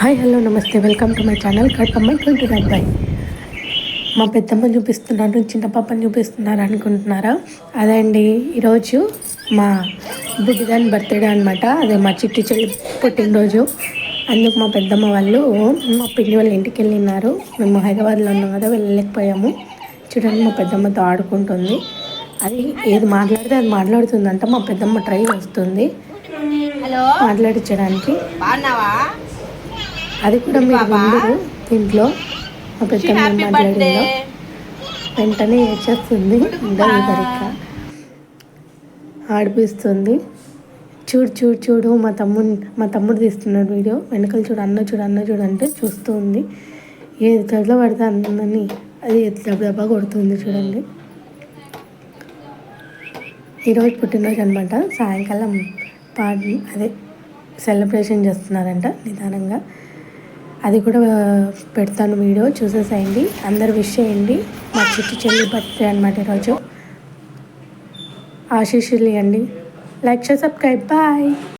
Hi hello నమస్తే welcome to my channel Kadapamma twenty nine bye. మా పెద్దమ్మ చూపిస్తున్నారు చిన్న పాపని చూపిస్తున్నారు అనుకుంటున్నారా? అదే అండి ఈరోజు మా బుడ్డిదాని బర్త్డే అనమాట అదే మా చిట్టి చెల్లి పుట్టినరోజు. అందుకు మా పెద్దమ్మ వాళ్ళు మా పిన్ని వాళ్ళ ఇంటికి వెళ్ళినారు. మేము హైదరాబాద్లో ఉన్నాం కదా వెళ్ళలేకపోయాము. చూడండి మా పెద్దమ్మతో ఆడుకుంటుంది. అది ఏది మాట్లాడితే అది మాట్లాడుతుందంట మా పెద్దమ్మ ట్రై వస్తుంది హలో. మాట్లాడించడానికి అది కూడా మీరు మా పెద్దమ్మ హ్యాపీ బర్త్డే మాట్లాడిందో వెంటనే ఏడ్చేస్తుంది ఉండదు సరిగ్గా ఆడిపిస్తుంది. చూడు చూడు చూడు మా తమ్ముడు మా తమ్ముడు తీస్తున్నాడు వీడియో. వెనకలు చూడు అన్న చూడు అన్న చూడు అంటే చూస్తూ ఉంది. ఏది గదిలో పడితే అన్నని అది దెబ్బ కొడుతుంది చూడండి. ఈరోజు పుట్టినరోజు అనమాట సాయంకాలం పాడి అదే సెలబ్రేషన్ చేస్తున్నారంట నిదానంగా. అది కూడా పెడతాను వీడియో చూసేసేయండి. అందరు విష్ చేయండి. మా చిట్టి చెల్లి బర్త్డే అనమాట ఈరోజు. ఆశీస్సులు ఇవ్వండి. Like share subscribe. బాయ్.